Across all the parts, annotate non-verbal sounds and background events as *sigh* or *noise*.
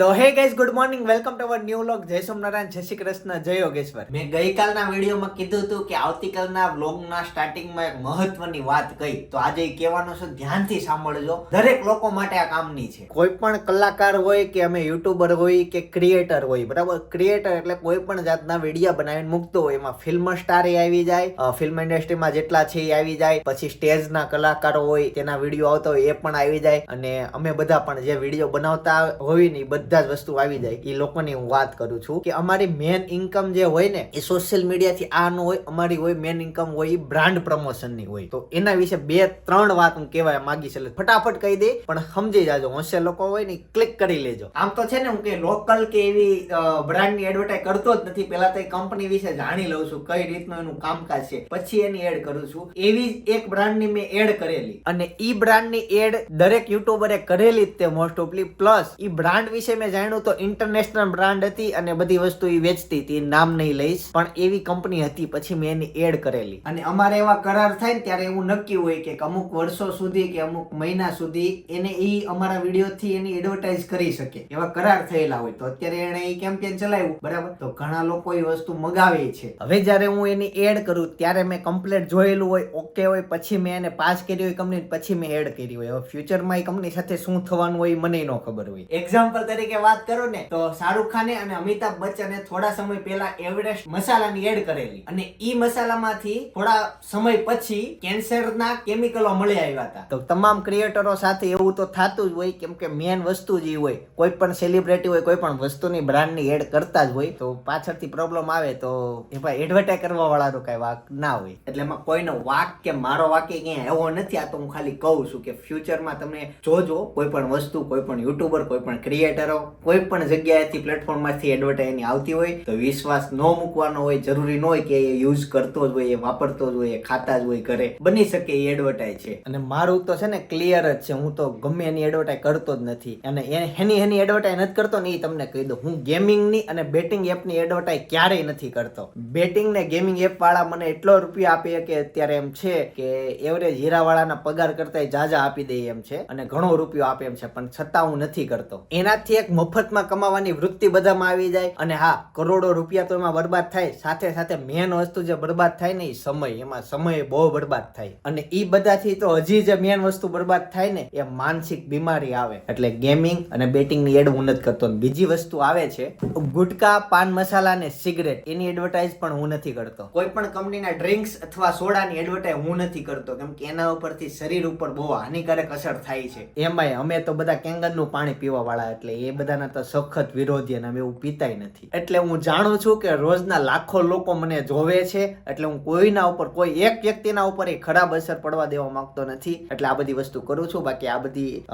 તો hey guys good morning welcome to our new vlog જય સોમનારાયણ જય શ્રી કૃષ્ણ જય યોગેશ્વર. મેં ગઈકાલના વિડીયોમાં કીધું હતું કે આવતીકાલના વ્લોગના સ્ટાર્ટિંગમાં એક મહત્વની વાત કહી તો આજે એ કહેવાનું છે ધ્યાનથી સાંભળજો. દરેક લોકો માટે આ કામની છે. કોઈ પણ કલાકાર હોય કે અમે યુટ્યુબર હોય કે ક્રિએટર હોય બરાબર? ક્રિએટર એટલે કોઈ પણ જાતના વીડિયો બનાવીને મૂકતો હોય. એમાં ફિલ્મ સ્ટાર એ આવી જાય ફિલ્મ ઇન્ડસ્ટ્રીમાં જેટલા છે એ આવી જાય પછી સ્ટેજના કલાકારો હોય તેના વીડિયો આવતા હોય એ પણ આવી જાય. અને અમે બધા પણ જે વીડિયો બનાવતા હોય ને એ બધા જ વસ્તુ આવી જાય એ લોકોની હું વાત કરું છું કે અમારી મેન ઇન્કમ જે હોય ને, એ સોશિયલ મીડિયાથી આ ન હોય, અમારી હોય મેન ઇન્કમ હોય એ બ્રાન્ડ પ્રમોશનની હોય. તો એના વિશે બે, ત્રણ વાત હું કહેવાય માંગી છે ફટાફટ કહી દે, પણ સમજી જાજો, હોશિયાર લોકો હોય ને ક્લિક કરી લેજો. આમ તો છે ને, હું કે લોકલ કે એવી બ્રાન્ડની એડવર્ટાઈઝ કરતો જ નથી. પહેલા તો એ કંપની વિશે જાણી લઉં છું કઈ રીતનું એનું કામકાજ છે. પછી એની એડ કરું છું. એવી જ એક બ્રાન્ડની મેં એડ કરેલી. અને ઈ બ્રાન્ડની એડ દરેક યુટ્યુબરે કરેલી જ તે મોસ્ટ ઓફલી પ્લસ ઈ બ્રાન્ડ વિશે મેં જાણ્યું તો ઇન્ટરનેશનલ બ્રાન્ડ હતી અને બધી વસ્તુ એ વેચતી હતી નામ નહીં લઈશ. પણ એવી કંપની હતી પછી મેં એની એડ કરેલી. અને અમારે એવા કરાર થાય ને ત્યારે એવું નક્કી હોય કે અમુક વર્ષો સુધી કે અમુક મહિના સુધી એને એ અમારા વીડિયો થી એની એડવર્ટાઇઝ કરી શકે. એવા કરાર થયેલા હોય. તો અત્યારે એને એ કેમ્પેન ચલાવ્યું. બરાબર? તો ઘણા લોકો એ વસ્તુ મગાવે છે. હવે જ્યારે હું એની એડ કરું ત્યારે મેં કમ્પ્લેટ જોયેલું હોય ઓકે હોય પછી મેં એને પાસ કરી હોય કંપની પછી મેં એડ કરી હોય. હવે ફ્યુચરમાં એ કંપની સાથે શું થવાનું હોય મને ન ખબર હોય. એક્ઝામ્પલ તરીકે વાત કરું ને, તો શાહરૂખ ખાને અને અમિતાભ બચ્ચને થોડા સમય પહેલા એવરેસ્ટ મસાલાની એડ કરેલી. અને ઈ મસાલામાંથી થોડા સમય પછી કેન્સરના કેમિકલો મળી આવ્યા હતા. તો તમામ ક્રિએટરો સાથે એવું તો થતું જ હોય, કેમ કે મેન વસ્તુ જ હોય. કોઈ પણ સેલિબ્રિટી હોય, કોઈ પણ વસ્તુની બ્રાન્ડની એડ કરતા જ હોય. તો પાછળથી પ્રોબ્લેમ આવે તો એ ભાઈ એડવર્ટાઇઝ કરવા વાળાનો કઈ વાક ના હોય. એટલે એમાં કોઈનો વાક કે મારો વાક કે ક્યાંય એવો નથી, આ તો હું ખાલી કહું છું કે ફ્યુચરમાં તમે જોજો, કોઈ પણ વસ્તુ, કોઈ પણ યુટ્યુબર કોઈ પણ ક્રિએટરો કોઈ પણ જગ્યાએથી પ્લેટફોર્મમાંથી એડવર્ટાઇઝની આવતી હોય તો વિશ્વાસ ન મૂકવાનો હોય, જરૂરી ન હોય કે એ યુઝ કરતો જ હોય, એ વાપરતો જ હોય, એ ખાતા જ હોય ઘરે. બની શકે એ એડવર્ટાઇઝ છે. અને મારું તો છે ને ક્લિયર જ છે, હું તો ગમે એની એડવર્ટાઇઝ કરતો જ નથી. અને એની એની એડવર્ટાઇઝ નથી કરતો ને એ તમને કહી દઉં. હું ગેમિંગની અને બેટિંગ એપની એડવર્ટાઇઝ ક્યારેય નથી કરતો. બેટિંગ ને ગેમિંગ એપ વાળા મને એટલો રૂપિયા આપે કે અત્યારે એમ છે કે એવરેજ હીરાવાળાના પગાર કરતા જાજા આપી દે એમ છે. અને ઘણો રૂપિયો આપે એમ છે, પણ છતાં હું નથી કરતો. એનાથી એક મફતમાં કમાવાની વૃત્તિ બધામાં આવી જાય અને હા, કરોડો રૂપિયા તો એમાં બરબાદ થાય. સાથે સાથે મેન વસ્તુ જે બરબાદ થાય ને એ સમય. એમાં સમય બહુ બરબાદ થાય. અને એ બધાથી તો હજી જે મેન વસ્તુ બરબાદ થાય ને, એ માનસિક બીમારી આવે. એટલે ગેમિંગ અને બેટિંગની એડ હું નથી કરતો. બીજી વસ્તુ આવે છે, ગુટકા, પાન મસાલા અને સિગરેટ એની એડવર્ટાઇઝ પણ હું નથી કરતો. કોઈ પણ કંપનીના ડ્રિંક્સ અથવા સોડાની એડવર્ટાઇઝ હું નથી કરતો, કેમ કે એના ઉપરથી શરીર ઉપર બહુ હાનિકારક અસર થાય છે. એમાંય અમે તો બધા કેંગરનું પાણી પીવા વાળા એટલે એ બધાના તો સખત વિરોધી અને અમે એવું પીતાય નથી. એટલે હું જાણું છું કે રોજના લાખો લોકો મને જોવે છે એટલે હું કોઈના ઉપર કોઈ એક વ્યક્તિના ઉપર એ ખરાબ અસર પડવા દેવા માંગતો નથી. એટલે આ બધી વસ્તુ કરું છું. બાકી આ બધી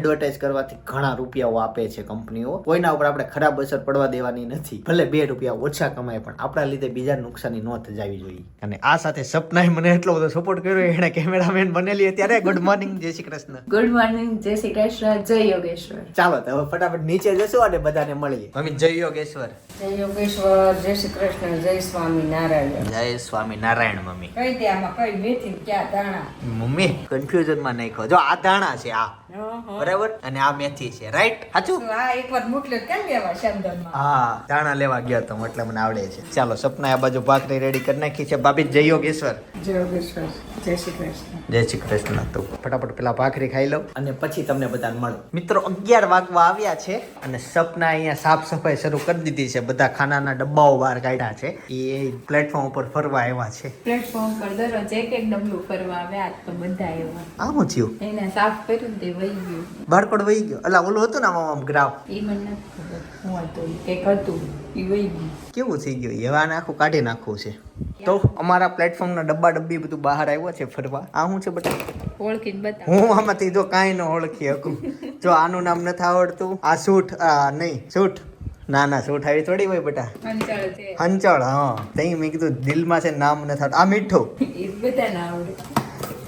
એડવર્ટાઇઝ કરવાથી ઘણા રૂપિયાઓ આપે છે કંપનીઓ. કોઈના ઉપર આપણે ખરાબ અસર પડવા દેવાની નથી. ભલે બે રૂપિયા ઓછા કમાય પણ આપણા લીધે બીજા નુકસાની ન થજાવી જોઈએ. અને આ સાથે સપનાએ મને એટલો બધો સપોર્ટ કર્યો એને કેમેરામેન બનેલી અત્યારે. ગુડ મોર્નિંગ જય શ્રી કૃષ્ણ. ગુડ મોર્નિંગ જય શ્રી કૃષ્ણ જય યોગેશ્વર. ચાલો તો હવે ફટાફટ નીચે જશું અને બધાને મળીએ. મમ્મી જય યોગેશ્વર. જય યોગેશ્વર જય શ્રી કૃષ્ણ જય સ્વામી નારાયણ. જય સ્વામી નારાયણ મમ્મી. કઈ દે આમાં કઈ મેથી ક્યાં ધાણા? મમ્મી કન્ફ્યુઝનમાં નહીં જો આ ધાણા છે આ. બરાબર? અને આ મેથી છે. રાઈટ સાચું? હા આ એક વાર મોકલે. કેમ લેવા શબ્દમાં હા દાણા લેવા ગયા તો એટલે મને આવડે છે. ચાલો સપના આ બાજુ ભાખરી રેડી કરી નાખી છે. ભાભી જય યોગેશ્વર. જય યોગેશ્વર. જય શ્રી કૃષ્ણ. જય શ્રી કૃષ્ણ. તો ફટાફટ પેલા ભાખરી ખાઈ લઉં અને પછી તમને બધાને મળો. મિત્રો અગિયાર વાગવા આવ્યા છે અને સપના અહીંયા સાફ સફાઈ શરૂ કરી દીધી છે. બધા ખાનાના ડબ્બાઓ બહાર કાઢ્યા છે. એ પ્લેટફોર્મ ઉપર ફરવા આવ્યા છે. પ્લેટફોર્મ પર દરરોજ એક એક ડબલું ફરવા આવ્યા. તો બધા એવા આ થયું? એને સાફ કર્યું તે બારકોડ વહી ગયો. અલા ઓલું હતું ને આમ આમ ગ્રાફ? એ મને ખબર. શું હતું. એ વહી ગયું. કેવું થઈ ગયું? એવા આખું કાઢી નાખવું છે. તો અમારા પ્લેટફોર્મના ડબ્બા ડબ્બી બધું બહાર આવ્યો છે ફરવા. આ શું છે બટા? બતા હું આમાંથી જો કાંઈ ન ઓળખી શકું. જો આનું નામ નથી આવડતું. આ સૂટ આ નહીં સૂટ. ના ના સૂટ આવી થોડી હોય બેટા. હંચળ હા. તઈ મેં કીધું દિલમાં છે નામ નથી આવડતું. આ મીઠું. એ બધાને આવડે.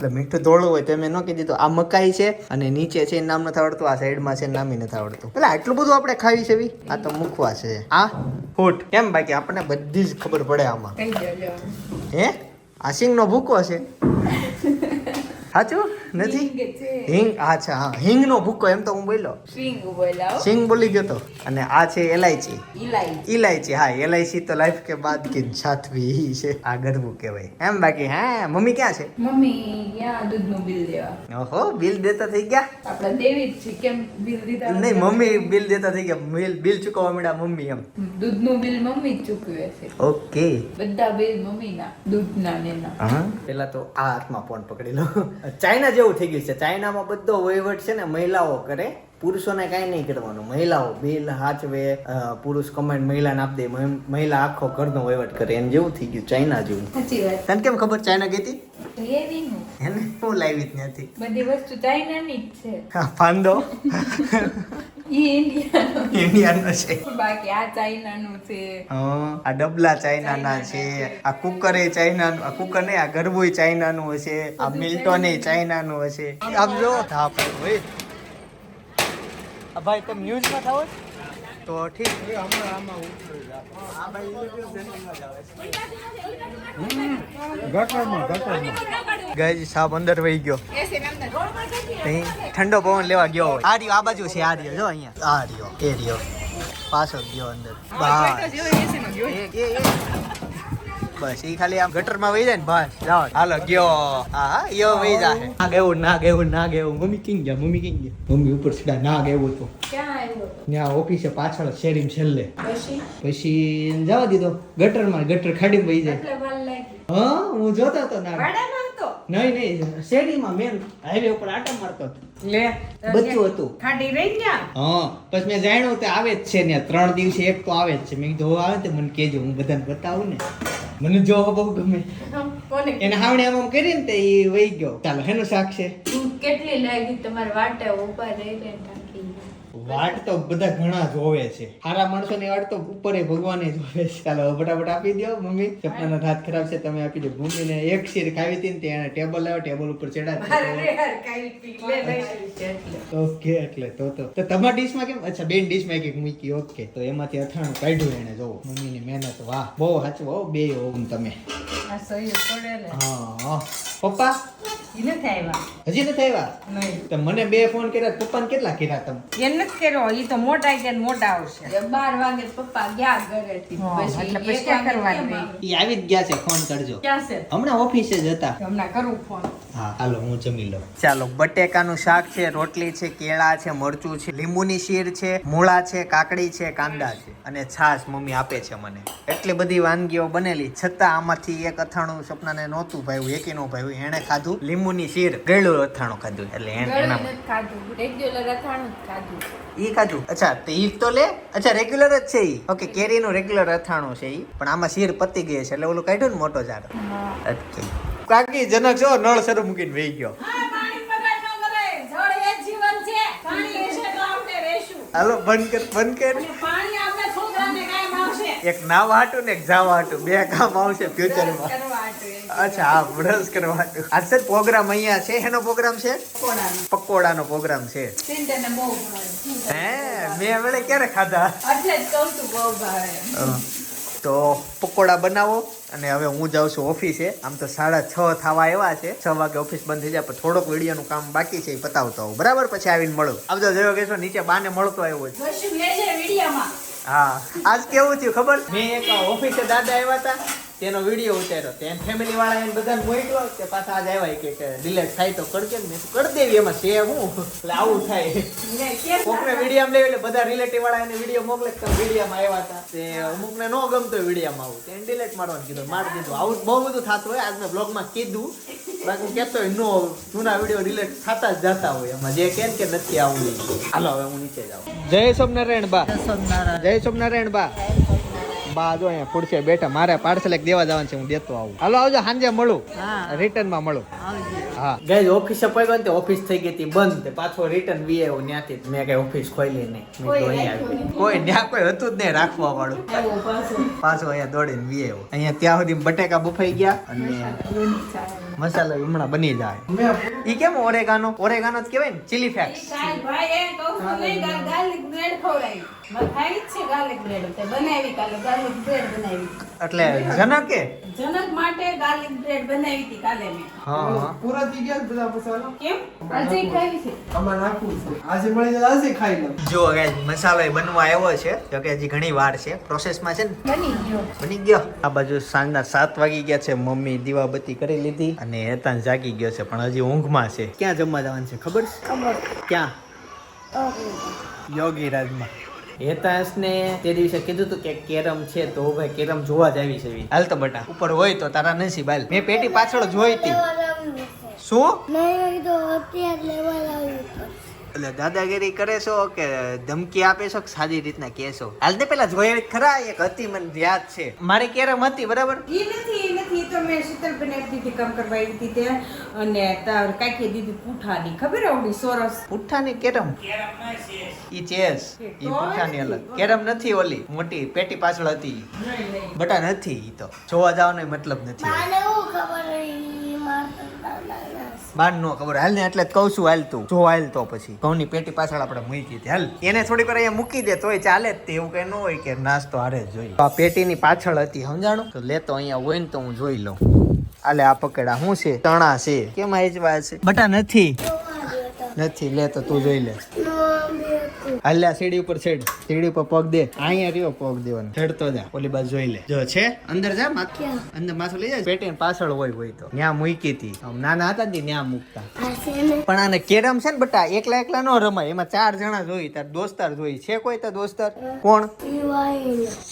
એટલે મીઠું ધોળું હોય તો મેં ન કીધું તો આ મકાઈ છે અને નીચે છે એનું નામ નથી આવડતું આ સાઈડમાં છે નામ નથી આવડતું. એટલે આટલું બધું આપણે ખાવી છે આ તો મુખવા છે. આ? ફૂટ. કેમ બાકી? આપણને બધી જ ખબર પડે આમાં. હે? આ સિંગનો ભૂકો છે. *laughs* સાચું? નથી? હિંગ છે. હિંગ? અચ્છા હા. હિંગનો ભૂકો એમ તો હું બોલ્યો. સિંગ બોલી ગયો તો? અને આ છે એલાયચી ઇલાયચી હા. એલાયચી તો લાઈફ કે બાદ કે છાતવી છે. આ ગરબું કહેવાય. એમ બાકી હા? મમ્મી ક્યાં છે? મમ્મી ક્યાં દૂધનું બિલ દેવા. ઓહો બિલ દેતા થઈ ગયા? આપણે દેવી જ છે. કેમ બિલ દીધા નહીં મમ્મી બિલ દેતા થઈ ગયા. બિલ બિલ ચૂકવવા મળ્યા મમ્મી એમ. દૂધનું બિલ મમ્મી જ ચૂકવે છે. ઓકે. બધા બિલ મમ્મીના દૂધના ને હા. પેલા તો આ હાથમાં ફોન પકડી લો. ચાઇના જેવું થઈ ગયું છે. ચાઇનામાં બધો વહીવટ છે ને મહિલાઓ કરે. પુરુષોને કાંઈ નહીં કરવાનું. મહિલાઓ બિલ હાચવે પુરુષ કમાઈને મહિલાને આપી દે મહિલા આખો ઘરનો વહીવટ કરે. એમ જેવું થઈ ગયું ચાઇના જેવું. તને કેમ ખબર ચાઇના ગઈ એને હું લાવી જ નથી. બધી વસ્તુ ચાઇનાની જ છે. હા ફાંદો ઇન્ડિયાનો. છે. બાકી આ ચાઇનાનું છે. આ ડબલા ચાઇનાના છે. આ કુકરે ચાઇનાનું આ કુકર નહીં આ ગરબુય ચાઇનાનું હશે. આ મિલ્ટોન એ ચાઇનાનું હશે. આમ જો થાપ. હોય ભાઈ તમે ન્યૂઝમાં થાવ તો ઠીક. ગઈ સાપ અંદર વહી ગયો. અહીં ઠંડો પવન લેવા ગયો હોય. આ રહ્યો આ બાજુ છે આ રહ્યો. જો અહીંયા. આ રહ્યો એ રહ્યો. પાછો ગયો અંદર. એ. બસ એ ખાલી આમ ગટરમાં વહી જાય ને બસ જાઓ. હાલો ગયો. હા હા યો વહી જાય ના ગયો ના ગયો ના ગયો મમ્મી કિંગ ગયા? મમ્મી કિંગ ગયા? મમ્મી ઉપર સીધા ના ગયો તો ત્યાં ઓફિસે પાછળ શેરીમ છેલ્લે. પછી? પછી જવા દીધો. ગટરમાં ગટર ખાડીમાં વહી જાય. એટલે વાર લાગી હા હું જોતો હતો ના હતો? નહીં નહીં શેરીમાં મેન હાઈવે ઉપર આટા મારતો હતો. લે બચ્ચું હતું. ખાડી રહી ગયા હા પછી મેં જાણ્યું કે આવે જ છે ને ત્રણ દિવસે એક તો આવે જ છે. મેં કીધું આવે તે મને કહેજો હું બધાને બતાવું ને. મને જોવો બહુ ગમે. કોને એને હાવણે આમ આમ કરી ને તે એ વહી ગયો. ચાલો એનું શાક છે. તું કેટલી લાગી તમારે વાટે ઊભા રહી રહી થાકી વાટ તો બધા ઘણા જોવે છે. સારા માણસો ની વાટ તો ઉપર ભગવાને જોવે છે. ચાલો ફટાફટ આપી દો મમ્મી. સપનાનો હાથ ખરાબ છે તમે આપી દો મમ્મીને એક શીર ખાવી હતી ને એને ટેબલ લાવ્યો ટેબલ ઉપર ચડાવી ઓકે એટલે તો તો. તો તમારા ડીશમાં કેમ? અચ્છા બેન ડીશમાં એક એક મૂકી ઓકે. તો એમાંથી અથાણું કાઢ્યું એને જોવો મમ્મીની મહેનત વાહ. બહુ સાચું હો બે ઓમ તમે. ને. હા. પપ્પા? હજી નથી આવ્યા તો મને બે ફોન કર્યા પપ્પાને કેટલા કર્યા તમે? એમ નથી કર્યો ઈ તો મોટા ને મોટા આવશે. બાર વાગે પપ્પા ગયા ઘરેથી. પછી? આવે? એ આવી જ ગયા છે ફોન કરજો. ક્યાં છે? હમણાં ઓફિસે જ હતા. હમણાં કરું ફોન હા હાલો હું જમી લઉં. ચાલો બટેકાનું શાક છે રોટલી છે કેળા છે મરચું છે લીંબુની શીર છે મૂળા છે કાકડી છે કાંદા છે. અને છાશ મમ્મી આપે છે મને. એટલી બધી વાનગીઓ બનેલી. છતાં આમાંથી એક અથાણું સપનાને નહોતું ભાવ્યું એકી નો ભાવ્યું. એણે ખાધું લીંબુની શીર ગળ્યું અથાણું ખાધું એટલે એને એના ખાધું રેગ્યુલર અથાણું જ ખાધું. ઈ ખાધું? અચ્છા તો ઈ તો લે? અચ્છા રેગ્યુલર જ છે ઈ. ઓકે કેરીનું રેગ્યુલર અથાણું છે ઈ પણ આમાં શીર પતી ગઈ છે એટલે ઓલું કાઢ્યું ને મોટો ઝાડ. ઓકે કાકી જનક જો નળ શરૂ મૂકીને વહી ગયો. હાલો બંધ કર બંધ કર. એક નાવા હાટું ને એક જાવા હાટું બે કામ આવશે ફ્યુચરમાં. અચ્છા હા બ્રશ કરવા હાટું આજ સર પ્રોગ્રામ અહીંયા છે? એનો પ્રોગ્રામ છે? પકોડાનું. પ્રોગ્રામ છે. હે? મેં વેળે ક્યારે ખાધા? તો પકોડા બનાવો અને હવે હું જાઉં છું ઓફિસે. આમ તો સાડા છ થવા એવા છે. છ વાગે ઓફિસ બંધ થઈ જાય પણ થોડોક વિડીયોનું કામ બાકી છે એ પતાવતો હોઉં બરાબર? પછી આવીને મળું. આવજો જોયો કેશો નીચે બાને મળતો આવ્યો છે. હા. આજ કેવું થયું ખબર? મેં એક ઓફિસે દાદા આવ્યા હતા. તેનો વીડિયો ઉતાર્યો. તેને ફેમિલી વાળા એને બધાને મોકલો કે પાછા આજ આવ્યા કે ડિલેટ થાય તો કરજે ને મેં કરી દેવી એમાં છે હું. એટલે આવું થાય. કોકને વીડિયો લેવી એટલે બધા રિલેટિવ વાળા એને વીડિયો મોકલે તો વિડીયોમાં આવ્યા હતા. તે અમુકને ન ગમતો વિડીયોમાં આવું. તેને ડિલેટ મારવાનું કીધું મારી દીધું. આવું બહુ બધું થતું હોય. આજ મેં બ્લોગમાં કીધું. બાકી કહેતો હોય નો જૂના વીડિયો રિલેટ થતા જ જતા હોય. એમાં જે કેમ કે નથી આવું હાલો હવે હું નીચે જાઉં. જય સોમનારાયણ બા. જય સોમનારાયણ બા. બા જો અહીંયા ખુરશીએ બેઠા મારે પાર્સલ એક દેવા જવાનું છે હું દેતો આવું. હાલો આવજો સાંજે મળું. રિટર્નમાં મળું. હા. ગઈ ઓફિસે પગ્યો ને ઓફિસ થઈ ગઈ હતી બંધ. પાછો રિટર્ન વી આવ્યો ત્યાંથી. મેં કઈ ઓફિસ ખોલી નહીં. મેં કોઈ અહીંયા આવી. કોઈ ત્યાં કોઈ હતું જ નહીં રાખવા વાળું પાછો. અહીંયા દોડીને વી આવ્યો. અહીંયા ત્યાં સુધી બટેકા બફાઈ ગયા અને મસાલા. મસાલો હમણાં બની જાય. ઈ કેમ ઓરેગાનો? ઓરેગાનો જ કહેવાય ને ચીલી ફ્લેક્સ ભાઈ એ કહું છું નહીં ગાર્લિક બ્રેડ ખવડાય મારે ખાવી છે ગાર્લિક બ્રેડ તે બનાવી કાલે ગાર્લિક બ્રેડ બનાવી. એટલે જનકે જનક માટે ગાર્લિક બ્રેડ બનાવી હતી કાલે મેં. હા હા. પૂરા થઈ ગયા બધા મસાલા? કેમ? આજે ખાવી છે. આમાં નાખવું છે. આજે મળી જાય આજે ખાઈ લઉં. જો guys, મસાલો બનવા આવ્યો છે જો કે હજી ઘણી વાર છે. પ્રોસેસમાં છે ને? બની ગયો. બની ગયો. આ બાજુ સાંજના સાત વાગી ગયા છે. મમ્મી દીવાબત્તી કરી લીધી અને હેતાન જાગી ગયો છે. પણ હજી ઊંઘમાં છે? ક્યાં જમવા જવાનું છે? ખબર છે? ક્યાં? યોગીરાજમાં. હેતાંશને તે દિવસે કીધું હતું કે કેરમ છે તો ભાઈ કેરમ જોવા જ આવી છે એવી. હાલ તો બટા ઉપર હોય તો તારા નસીબ હાલ. મેં પેટી પાછળ જોઈ હતી. શું? એટલે દાદાગીરી કરે છો કે ધમકી આપે છો કે સાદી રીતના કહેશો હાલ ને પેલા જોઈ ખરા એક હતી મને યાદ છે. મારી કેરમ હતી બરાબર? એ નથી એ નથી. તો મેં શીતલબેન એક દીધી કામ કરવા આવી હતી ત્યાં. અને તાર કાકી દીધી પૂઠાની. ખબર આવડી સોરસ? પૂઠાની કેરમ? ઈ ચેસ. ઈ પૂઠાની અલગ. કેરમ નથી ઓલી. મોટી પેટી પાછળ હતી. બટા નથી ઈ તો. જોવા જવાનો મતલબ નથી બાર નો ખબર. હાલ ને એટલે જ કહું છું, હાલ તું. જો હાલ તો પછી. ઘઉંની પેટી પાછળ આપણે મૂકી હતી હાલ. એને થોડી વાર અહીંયા મૂકી દે, તોય ચાલે જ તે એવું કઈ ન હોય કે નાસ્તો હારે જ જોઈએ. આ પેટીની પાછળ હતી, સમજાણું? તો લેતો અહીંયા હોય ને તો હું જોઈ લઉં. આલે આ પકડા. શું છે? તણા છે. કેમ આઈજવા છે બટા નથી. નથી. લે તો તું જોઈ લે. હાલ સીડી ઉપર છેડ સીડી ઉપર પગ દે. અહીંયા રહ્યો પગ દેવાનો. ચડતો જા. ઓલી બાજુ જોઈ લે. જો છે? અંદર જા માથ. અંદર માથું લઈ જાય. પેટી પાછળ હોય હોય તો. ત્યાં મૂકી હતી. આમ નાના હતા ને ત્યાં મૂકતા. પણ આને કેરમ છે ને બટા એકલા એકલા નો રમાય. એમાં ચાર જણા જોઈ તાર દોસ્તાર જોઈ છે કોઈ તો દોસ્તાર? કોણ?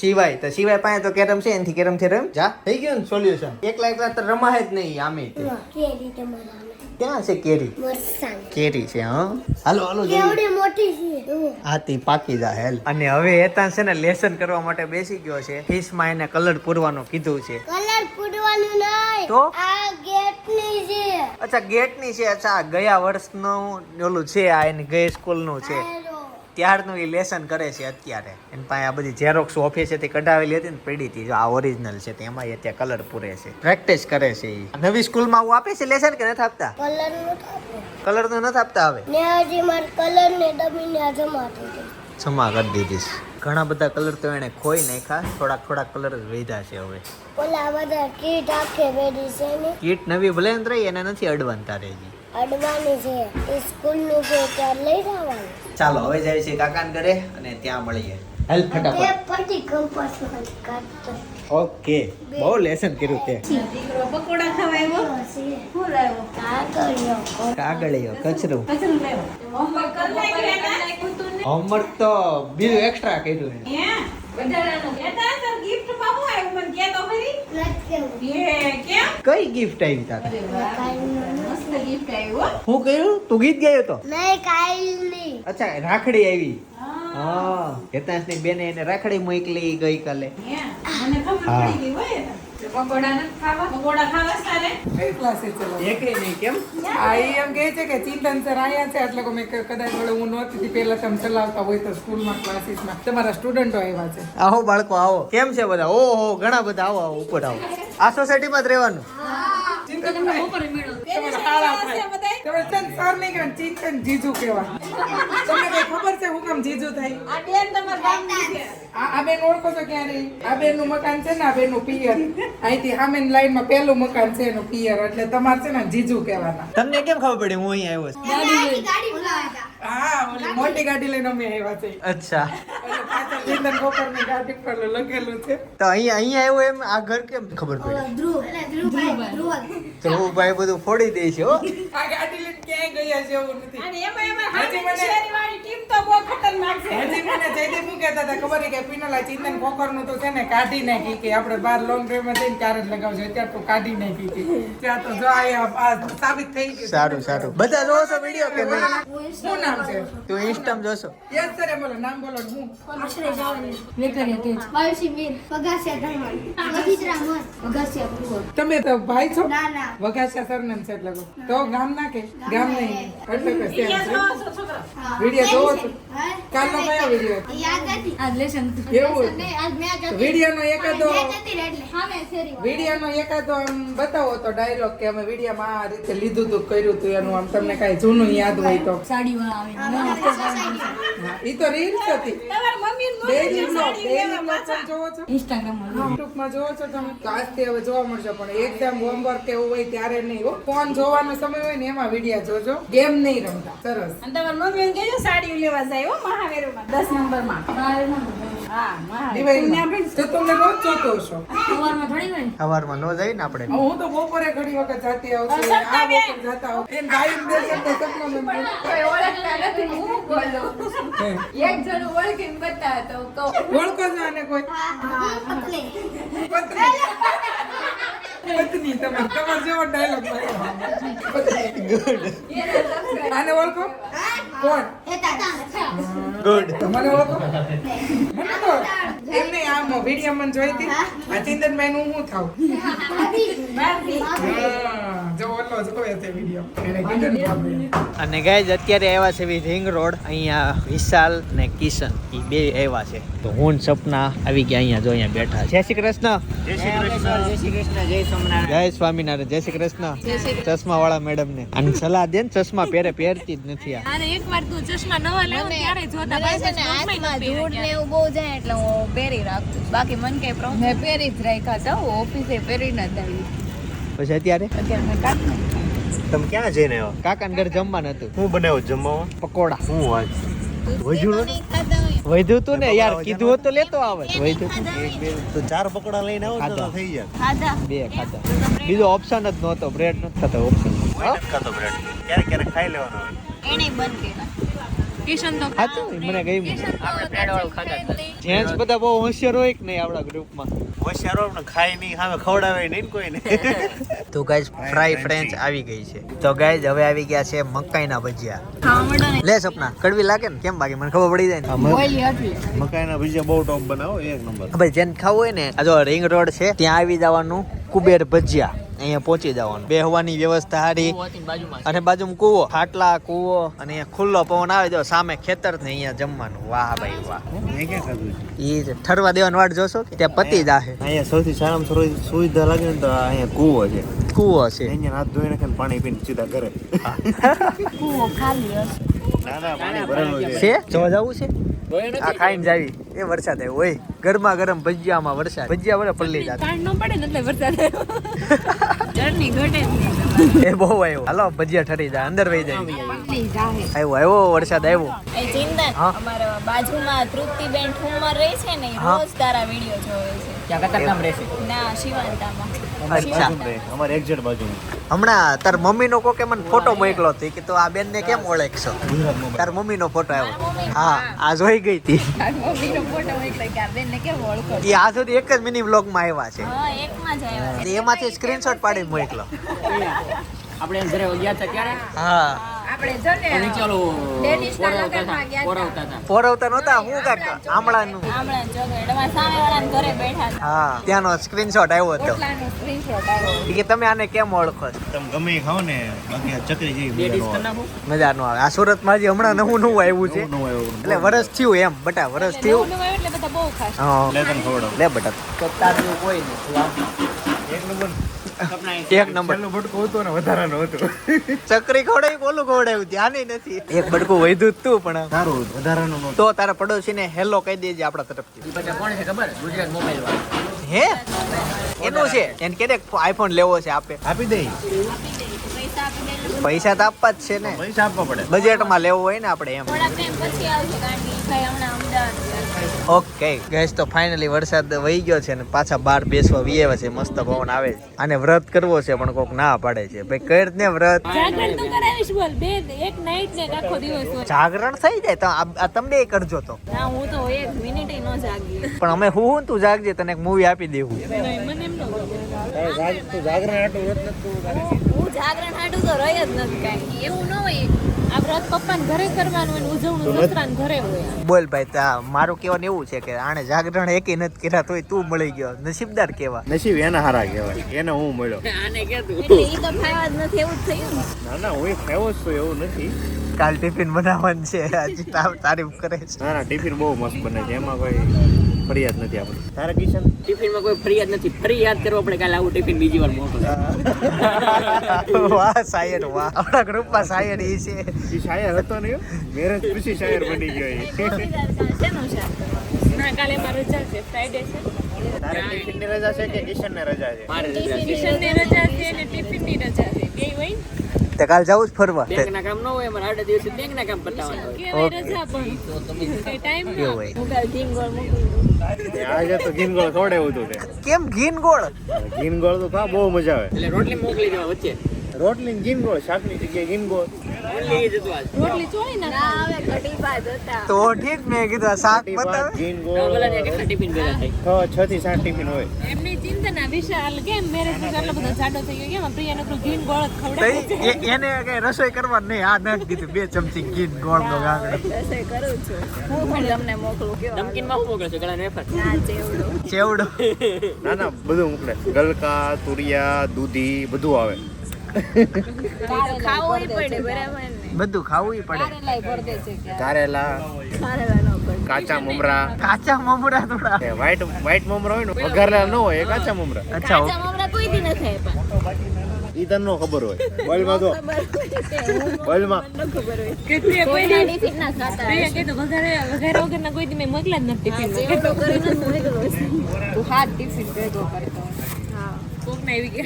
સિવાય. તો સિવાય પાસે તો કેરમ છે એનથી કેરમથી રમ. જા. થઈ ગયું ને સોલ્યુશન એકલા એકલા તો રમાય જ નહીં આમે તે. ક્યાં છે કેરી? કેરી છે હા? હાલો હાલો જોઈએ. હાથી પાકી જા હેલ. અને હવે હેતાન છે ને લેસન કરવા માટે બેસી ગયો છે. ફિશમાં એને કલર પૂરવાનું કીધું છે. કલર પૂરવાનું નહીં. તો? આ ગેટની છે. અચ્છા ગેટની છે. અચ્છા ગયા વર્ષનું ઓલું છે આ એની ગઈ સ્કૂલનું છે. ત્યારનું એ લેસન કરે છે અત્યારે. એની પાસે આ બધી ઝેરોક્સ ઓફિસે થી કઢાવેલી હતી ને પડી હતી જો આ ઓરિજિનલ છે તેમાં એ ત્યાં કલર પૂરે છે. પ્રેક્ટિસ કરે છે એ નવી સ્કૂલમાં આવું આપે છે લેસન કે નથી આપતા? કલરનું તો નથી આપતા હવે? હજી મારે કલર ને ડબ્બી જમા થઈ જમા કરી દીધી ઘણા બધા કલર તો એને ખોઈ નાખ્યા. થોડાક થોડાક કલર જ વધ્યા છે હવે. ઓલા બધા કીટ આખે વેડી છે ને કીટ નવી ભલે ને રહી એને નથી અડવાન તારે હજી. અડવાની છે. એ સ્કૂલનું છે ત્યાં લઈ જવાનું. ચાલો હવે જાય છે કાકાન ઘરે અને ત્યાં મળીએ. હેલ્પ ફટાફટ. પછી કંપાસ કાઢતો. ઓકે. બહુ લેસન કર્યું તે. દીકરો પકોડા ખાવા આવ્યો? શું લાવ્યો? કાગળિયો. કાગળિયો કચરો. કચરો લાવ્યો. હોમવર્ક કરી નાખ્યું હોમવર્ક તો બીજું એક્સ્ટ્રા કર્યું હે? વધારાનું કહેતા હતા ગિફ્ટમાં શું આવ્યું મને કે તો ખરી નથી કેવું. એ કેમ કઈ ગિફ્ટ આવી તારે? હો. હું કહ્યું? તું ગીત ગાયો તો? અચ્છા રાખડી આવી. હા. ની બેને એને રાખડી મોકલી ગઈ કાલે મને ખબર હા. પડી ગઈ હોય પકોડા નથી ખાવા? પકોડા ખાવા તારે? કઈ ક્લાસે ચલો? એકડી નહીં કેમ? આ એમ કહે છે કે ચિંતન સર આયા છે એટલે કો મેં કદાચ વડે હું નહોતી પહેલા તમે ચલાવતા હોય તો સ્કૂલમાં ક્લાસીસમાં. તમારા સ્ટુડન્ટો આવ્યા છે. આવો બાળકો આવો. કેમ છે બધા? ઓહો ઘણા બધા આવો આવો ઉપર આવો. આ સોસાયટીમાં જ રહેવાનું? તમારા થાય. તમે છે ને સર નહીં કહેવાય, ચિંતન જીજુ કહેવાય. તમને કઈ ખબર છે હું કામ જીજુ થાય? આ બેન તમારા ગામની છે. આ આ બેન ઓળખો છો ક્યારે? આ બેનનું મકાન છે ને આ બેનનું પિયર. અહીંથી સામે લાઈનમાં પેલું મકાન છે એનું પિયર એટલે તમારે છે ને જીજુ કહેવાના. તમને કેમ ખબર પડી? હું અહીં આવ્યો છું. ગાડી ઓલી મોટી ગાડી લઈને અમે આવ્યા છે અચ્છા. એટલે પાછળ ગાડી પર લખેલું છે. તો અહીંયા અહીંયા આવ્યો એમ આ ઘર કેમ ખબર પડી? ધ્રુવભાઈ બધું ફોડી દે છે હો. આ ગાડી લઈને ક્યાંય ગયા છે એવું નથી. અને એમાં એમાં હજી મને- શેરીવાળી ટીમ તો બહુ ખતરનાક છે. હજી મને જયદીપ શું કહેતા હતા ખબર કે પિનલા ચિંતન કોકરનું તો છે ને કાઢી નાખી કે આપણે બાર લોંગ ડ્રાઈવમાં જઈને ત્યારે જ લગાવજો અત્યારે તો કાઢી નાખી કે ત્યાં તો જો આ સાબિત થઈ ગયું સારું સારું. બધા જોવો છો વીડિયો કે નહીં? શું નામ છે? તું ઇન્સ્ટામ જોશો. યસ સર બોલો નામ બોલો હું? આશ્રય જાવની. વાયુસી મીર પગાસિયા ધર્મન વગીત્રા મન. પગાસિયા કુંવર તમે તો ભાઈ છો? ના ના. વઘાસિયા સરનામ છે એટલે તો ગામ ના કે? ગામ નહીં. એટલે કે વીડિયો જોવો છો. કાલનો કયો વિડીયોનો એકાદો વિડીયોનો એકાદો આમ બતાવો તો ડાયલોગ કે અમે વિડીયોમાં આ રીતે લીધું હતું કર્યું હતું એનું આમ તમને કાંઈ જૂનું યાદ હોય તો. ઈ તો રીલ્સ હતી. તમારા બ્લોગ ડેઈલી બ્લોગ પણ જોવો છો? ઇન્સ્ટાગ્રામમાં યુટ્યુબમાં જોવો છો તમે? તો આજથી હવે જોવા મળશે પણ એકદમ હોમવર્ક એવું હોય ત્યારે નહીં હો. ફોન જોવાનો સમય હોય ને એમાં વીડિયો જોજો. ગેમ નહીં રમતા. સરસ. અને તમારા મમ્મી ને કહેજો સાડી લેવા જાય હો મહાવીરમાં. દસ નંબર. માં હા મહાવીર દિવાળીમાં. તો તમે રોજ જોતો હશો સવારમાં ન? જાય ને આપણે. હું તો બપોરે ઘણી વખત જાતી આવું છું આ બપોર જાતા આવું. એમ દેશે તો સપનું નથી હું બોલું. એક જણ ઓળખીને બતાવે તો ઓળખો છો આને કોઈ? પત્ની. પત્ની તમે. તમાર જેવો ડાયલોગ આને ઓળખો? કોણ? ગુડ તમારે ઓળખો? મને તો આમ વીડિયો મને જોઈ હતી આ ચિંતનભાઈ નું હું થાવ ને. અને ગાય અત્યારે આવ્યા છે રિંગ રોડ અહીંયા વિશાલ ને કિશન. એ બે આવ્યા છે. તો હું સપના આવી ગયા અહીંયા જો અહીંયા બેઠા. જય શ્રી કૃષ્ણ. જય શ્રી કૃષ્ણ. જય શ્રી કૃષ્ણ. જય સોમનારાયણ જય સ્વામિનારાયણ જય શ્રી કૃષ્ણ. ચશ્મા વાળા મેડમ ને અને સલાહ દે ને ચશ્મા પહેરે પહેરતી જ નથી આ. એક વાર તું ચશ્મા નવા લેવો ત્યારે જોતા ને ને બહુ જાય એટલે હું પહેરી રાખું. બાકી મને કઈ પ્રોબ્લેમ મેં પહેરી જ રાખ્યા હતા ઓફિસે પહેરી ન આવી. પછી અત્યારે? અત્યારે મેં કાઢી તમે ક્યાં જઈને આવ્યા કાકા ઘર જમવાનું હતું. હું બનાવ્યું જમવામાં? પકોડા. હું વાત. વધ્યું તું ને યાર કીધું હોત તો લેતો આવે. વધ્યું તું. એક બે. તો ચાર પકોડા લઈને આવો તો થઈ જાય ખાધા. બે ખાધા. બીજો ઓપ્શન જ નહોતો. બ્રેડ નથી ખાતો ઓપ્શન ખાતો બ્રેડ ક્યારેક ક્યારેક ખાઈ લેવાનો એને બંધ કર્યા. કિશન તો ખાતું મને ગયું જેન્ટ્સ બધા બહુ હોશિયાર હોય કે નહીં આપણા ગ્રુપમાં હોશિયારો પણ ખાઈ નહીં સામે ખવડાવે નહીં કોઈને. *laughs* તો ગાઈઝ ફ્રાય ફ્રેન્ચ આવી ગઈ છે. તો ગાઈઝ હવે આવી ગયા છે મકાઈના ભજીયા. લે સપના કડવી લાગે ને? કેમ બાકી? મને ખબર પડી જાય ને. મકાઈના ભજીયા બહુ ટોપ બનાવો એક નંબર. ભાઈ જેને ખાવું હોય ને આ જો રિંગ રોડ છે ત્યાં આવી જવાનું કુબેર ભજીયા. અહીંયા પહોંચી જવાનું. બેહવાની વ્યવસ્થા સારી. અને બાજુમાં કૂવો. ખાટલા કૂવો અને અહીંયા ખુલ્લો પવન આવે જો સામે ખેતર ને અહીંયા જમવાનું. વાહ ભાઈ વાહ. એ ઈ ઠરવા દેવાની વાટ જોશો કે? ત્યાં પતી જાહે અહીંયા સૌથી સારામાં સારી સુવિધા લાગે ને તો અહીંયા કૂવો છે. કૂવો છે. અહીંયા હાથ ધોઈ નાખે ને પાણી પીને સીધા ઘરે. કૂવો ખાલી હશે. ના ના પાણી ભરેલું છે. છે? જોવા જવું છે? આ ખાઈને જાવી એ વરસાદ આવ્યો હોય ગરમા ગરમ ભજીયામાં વરસાદ ભજીયા વડે પલ્લી જાત કાંડ ન પડે ને એટલે વરસાદ આવ્યો ચટણી ઘટે એ બહુ આવ્યો હાલો ભજીયા ઠરી જાય અંદર વહી જાય આવ્યો આવ્યો વરસાદ આવ્યો એ ચિંતન. અમારા બાજુમાં તૃપ્તિબેન ઠુમર રહે છે ને રોજ તારા વીડિયો જોવે છે ના શિવાંતામાં. અચ્છા અમારે એક્ઝેક્ટ બાજુ હમણાં તાર મમ્મીનો કોકે મને ફોટો મોકલો હતો કે તો આ બેનને કેમ ઓળખશો? તાર મમ્મીનો ફોટો આવ્યો. હા આ જોઈ ગઈ હતી મમ્મીનો ફોટો મોકલ્યો કે આ બેનને કેમ ઓળખો એ આ સુધી એક જ મિની વ્લોગમાં આવ્યા છે. હા એકમાં જ આવ્યા એમાંથી સ્ક્રીનશોટ પાડી મોકલો. આપણે ઘરે ગયા હતા ત્યારે? હા. આપણે જો ચાલો ડેનિશના લગ્નમાં ગયા હતા. પોરવતા નહોતા હું કાક આમળાનું. હમણાં જો સામેવાળાના ઘરે બેઠા હતા. હા ત્યાંનો સ્ક્રીનશોટ આવ્યો હતો. આવ્યો. કે તમે આને કેમ ઓળખો છો? તમે ગમે એ ને બાકી આ ચકરી જેવી મજા કરી ન નાખું મજા નો આવે. આ સુરતમાં જે હમણાં નવું નવું આવ્યું છે. એટલે વરસ થયું એમ બટા વરસ થયું. એટલે બધા બહુ ખાસ. હા. લે તને ખવડાવું. લે બટા. કોઈ નહીં એક નંબર. સપના એક નંબર. છેલ્લું ભટકું હતું ને વધારાનું હતું. ચકરી ખવડાવી બોલું ખવડાવ્યું ધ્યાન નથી. એક બડકું વધ્યું તું પણ સારું હતું, વધારાનું નહોતું. તો તારા પડોશીને હેલો કહી દેજે આપણા તરફથી. બધા કોણ છે ખબર? ગુજરાત મોબાઈલ વાળા. હે? એનું છે? એને કે આઈફોન લેવો છે આપે. આપી દઈ દે. પૈસા તો આપવા જ છે ને. પૈસા આપવા પડે. બજેટમાં લેવો હોય ને આપણે એમ. ઓકે. ગેસ તો ફાઇનલી વરસાદ વહી ગયો છે ને પાછા બહાર બેસવા વીએ છે. મસ્ત પવન આવે છે. અને વ્રત કરવો છે પણ કોક ના પાડે છે. ભાઈ કઈ રીતે વ્રત? જાગરણ તું કરાવીશ બોલ. બે એક નાઈટ ને આખો દિવસ જાગરણ થઈ જાય? તો આ આ તમે એ કરજો તો. ના હું તો એક મિનિટ ન જાગી. પણ અમે હું હું તું જાગજે તને એક મૂવી આપી દેવું. મને એમ ન જાગરણ આટલું વ્રત નથી જાગરણ હાટું તો રહી જ નથી કાંઈ. એવું ન હોય. આ પપ્પાને ઘરે કરવાનું હોય ને ઉજવણું સસરાને ઘરે હોય બોલ ભાઈ તા મારું કહેવાનું એવું છે કે આણે જાગરણ એકે નથી કર્યા તોય તું મળી ગયો. નસીબદાર કેવા નસીબ એના હારા કહેવાય. એને હું મળ્યો. આને કહેતું એટલે ઈ તો જ નથી એવું જ થયું ને? ના ના હું ફેમસ છું એવું નથી. કાલ ટિફિન બનાવવાનું છે હજી તાવ તારીફ કરે છે. ના ના ટિફિન બહુ મસ્ત બને છે. એમાં કોઈ ફરિયાદ નથી આપણે. તારા કિશન ટિફિનમાં કોઈ ફરિયાદ નથી. ફરી યાદ કરવો પડે કાલે આવું ટિફિન બીજી વાર મોકલો વાહ સાયર વાહ. આપણા ગ્રુપમાં સાયર એ છે. એ શાયર હતો નહીં મેરેજ પછી શાયર બની ગયો એ. ના કાલે મારો રજા છે. ફ્રાઈડે છે. તારે ટિફિનની રજા છે કે કિશનને રજા છે? મારે રજા છે. ટ્યુશનની રજા છે અને ટિફિનની રજા છે. બે હોય ને? તે કાલ જવું જ ફરવા. બેંકના કામ ન હોય અમારે આડા દિવસે બેંકના કામ પતાવવાનું હોય. રજા પણ? કઈ ટાઈમ ના? હોય? હું કાલ કિંગ ગોળ મોકલી આજે તો ગીનગોળ ખવડાવ્યું હતું તે કેમ ઘીન ગોળ ગીનગોળ તો ખા બહુ મજા આવે. એટલે રોટલી મોકલી દેવા વચ્ચે. રોટલી ને ગીનગોળ શાકની જગ્યાએ ગીનગોળ. તો ઠીક મેં કીધું ભાત, બતાવે. ગીનગોળ છ થી સાત ટિફિન હોય. એમની વિશાલ કેમ મેરેજમાં આટલો બધો જાડો થઈ ગયો? કેમ પ્રિયા નકરું ઘીન ગોળ ખવડાવે એને કઈ રસોઈ કરવા નહીં. આ કીધું બે ચમચી ઘીન ગોળ નો ગાંગડો. રસોઈ કરું છું. હું પણ તમને મોકલું કેવો મોકલે છે? વેફર? ના ચેવડો. ચેવડો. ના ના બધું મોકલે. ગલકા તુરિયા દૂધી બધું આવે. ખાવું પડે બરાબર બધું ખાવું પડે. કારેલાય ભર દે છે કે કારેલા. કારેલા કાચા મમરા. કાચા મમરા થોડા. વ્હાઈટ વ્હાઈટ મમરા હોય ને વઘારેલા ન હોય કાચા મમરા. અચ્છા કાચા મમરા કોઈ દી નથી આપ્યા ઈ તન નો ખબર હોય. બોલમાં તો બોલમાં ખબર હોય. કેટલી કોઈ ના ટિફિન ના ખાતા પ્રિયા કે તો વઘારે વઘારે વગર ના કોઈ દી મેં મોકલા જ નથી ટિફિનમાં કેટલો કરીને મોકલો તું હાથ ટિફિન ભેગો કરતો હા. કોક ને એવી કે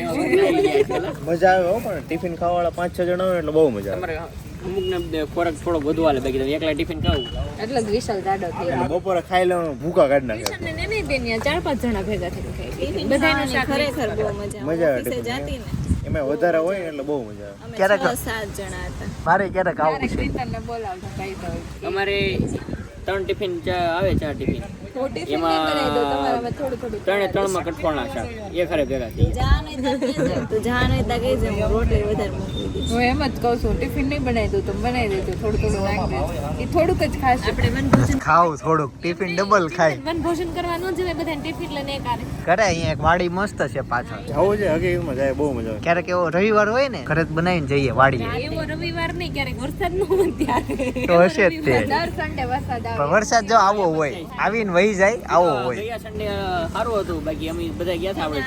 મજા આવે હો પણ ટિફિન ખાવા વાળા પાંચ છ જણા હોય એટલે બહુ મજા આવે. તમારે અમુકને ખોરાક થોડો વધુ હાલે. બાકી તમે એકલા ટિફિન ખાવ. એટલે જ વિશાલ જાડો થઈ એટલે બપોરે ખાઈ લેવાનું ભૂકા કાઢ નાખે. વિશાલ ને નહીં બેન ચાર પાંચ જણા ભેગા થઈને ખાઈ બધાનું ખરેખર બહુ મજા મજા આવે એમાં વધારે હોય એટલે બહુ મજા આવે. ક્યારેક સાત જણા હતા. મારે ક્યારેક આવું છે. બોલાવતા અમારે ત્રણ ટિફિન ચા આવે ચાર ટિફિન. ટિફિન એમાં બનાવી દો તમારે થોડું થોડું. ત્રણે ત્રણમાં કઠોળના શાક. એ ખરે ભેગા થઈ કઈ હું રોટલી વધારે હું એમ જ કહું છું ટિફિન નહીં બનાવી દઉં તો બનાવી દેજો થોડું થોડું નાખી એ થોડુંક જ ખાસ આપણે વનભોજન ખાવ થોડુંક ટિફિન ડબલ ખાય. વનભોજન કરવાનું જ બધા ટિફિન લઈને એક આરે કરે અહીંયા એક વાડી મસ્ત છે પાછળ. જવું છે હકીકતમાં જાય બહુ મજા આવે. ક્યારેક એવો રવિવાર હોય ને ઘરે બનાવીને જઈએ વાડી એવો રવિવાર નહીં ક્યારેક વરસાદ નો ત્યારે. તો હશે જ તે. દર સન્ડે વરસાદ આવે વરસાદ જો આવો હોય આવીને વહી જાય આવો હોય. ગયા સન્ડે સારું હતું. બાકી અમે બધા ગયા હતા આપણે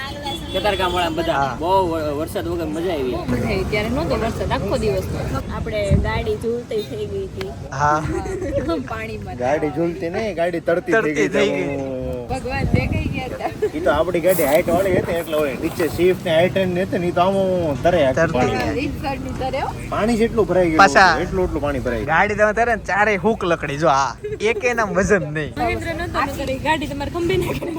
કતારગામ વાળા બધા. બહુ વરસાદ વગર મજા આવી. ત્યારે નહોતો વરસાદ. આખો દિવસ આપણે ગાડી ઝૂલતી થઈ ગઈ હતી. હા. પાણીમાં. ગાડી ઝૂલતી નહીં ગાડી તરતી થઈ થઈ ગઈ. ભગવાન દેખાઈ ગયા હતા. ઈ તો આપણી ગાડી હાઈટ વાળી હતી એટલે હોય નીચે શિફ્ટ ને હાઈટ ને હતી ની તો આમ તરે હો. પાણી જેટલું ભરાઈ ગયું પાછા- એટલું એટલું પાણી ભરાઈ ગયું. ગાડી તમે તરે ને ચારે હુક લકડી જો આ એક એના વજન નહીં. મહેન્દ્ર નતો નકર ગાડી તમારે ખંભે નાખીને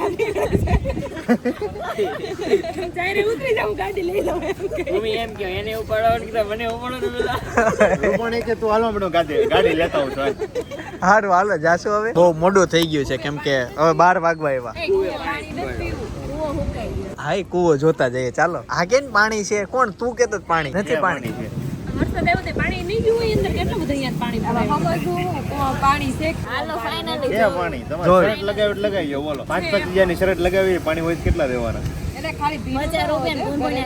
ચારે ઉતરી જાઉં ગાડી લઈ લઉં એમ કે. મમ્મી એમ કે એને ઉપાડવાનું કીધા મને ઉપાડવાનું પણ એ કે તું હાલમાં માંડો ગાડી ગાડી લેતા આવું છું સારું હાલો જાશું હવે. બહુ મોડું થઈ ગયું છે કેમ કે હવે બાર વાગવા એવા. એ કૂવે પાણી નથી પીવું. કૂવો હુકાઈ ગયો. હા ઈ કૂવો જોતા જઈએ. ચાલો. આ કેમ પાણી છે? કોણ? તું કેતો જ પાણી. નથી પાણી. છે. વરસાદ આવ્યો તે પાણી નહીં ગયું હોય અંદર કેટલું બધું અહીંયા પાણી ભરાયું. પાણી છે હાલો ફાઇનલી પાણી? તમારે. શરત લગાવી એટલે લગાવી બોલો. પાંચ પાંચ હજારની શરત લગાવી પાણી હોય તો કેટલા દેવાના?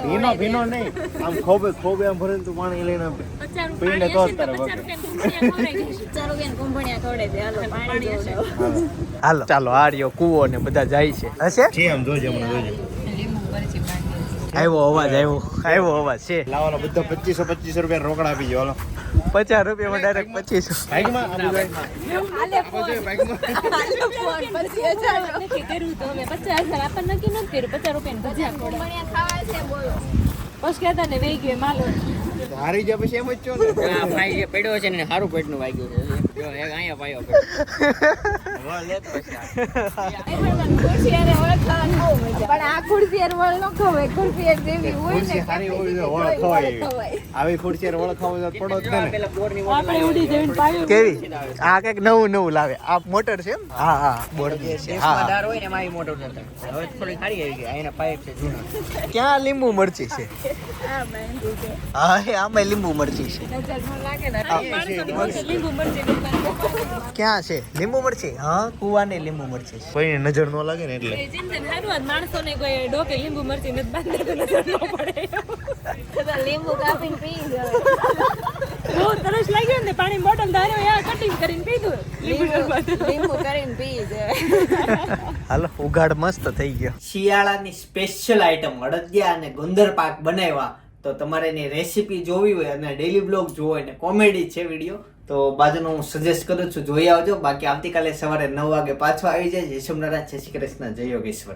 ભીનો ભીનો નહીં. આમ ખોબે ખોબે આમ ભરીને તું પાણી લઈને પીને તો તારે હાલો ચાલો આડ્યો કુવો ને બધા જાય છે. હશે? છે આમ જોજે હમણાં જોજે. આવ્યો અવાજ આવ્યો. આવ્યો અવાજ છે. લાવવાનો બધો પચીસો પચીસો રૂપિયા રોકડા આપી જાઓ હાલો. પચાસ રૂપિયામાં ડાયરેક્ટ પચીસો. પચાસ હજાર આપણને નક્કી નથી કર્યું. પચાસ રૂપિયા ને વેઈ ગયો માલો. હારી જાય પછી એમ જ છો ને? આ ભાઈ જે પડ્યો છે ને સારું પેટનું વાગ્યું છે. જો એક અહીંયા પાયો વળ લેતો હશે આ. ખુરશી હારે ઓળખાવાનું બહુ મજા. પણ આ ખુરશી વળ ન ખવાય. ખુરશી જેવી હોય ને સારી હોય વળ ખવાય. આવી ખુરશી હારે વળ ખાવો તો પડો જ ને. આપણે ઉડી જઈને પાયું કેવી? આ કંઈક નવું નવું લાવે. આ મોટર છે એમ? હા. હા બોર્ડ છે. હા દાર હોય ને એમાં આવી મોટર થતા હવે થોડી ખારી આવી ગઈ. અહીંના પાઇપ છે. જૂના ક્યાં લીંબુ મરચી છે? આ હા આમાં લીંબુ મરચી છે. ને ક્યાં છે? લીંબુ મરચી? હા કુવાની લીંબુ મરચી કોઈ નજર ન લાગે ને એટલે. માણસો માણસોને કોઈ ડોકે લીંબુ મરચી નથી બાંધે નજર ન પડે. લીંબુ કાપીને પી બહુ તરસ લાગ્યો ને પાણી બોટલ ધાર્યો કટિંગ કરીને પીધું લીંબુ લીંબુ કરીને પી હાલો ઉગાડ મસ્ત થઈ ગયો. શિયાળાની સ્પેશિયલ આઈટમ અડદિયા અને ગુંદર પાક બનાવ્યા. તો તમારે એની રેસીપી જોવી હોય અને ડેલી બ્લોગ જોવો હોય ને કોમેડી છે વીડિયો તો બાજુનો હું સજેસ્ટ કરું છું, જોઈ આવજો. બાકી આવતીકાલે સવારે નવ વાગે પાછો આવી જાય. જય સોમનારાયણ જય શ્રી કૃષ્ણ, જય યોગેશ્વર.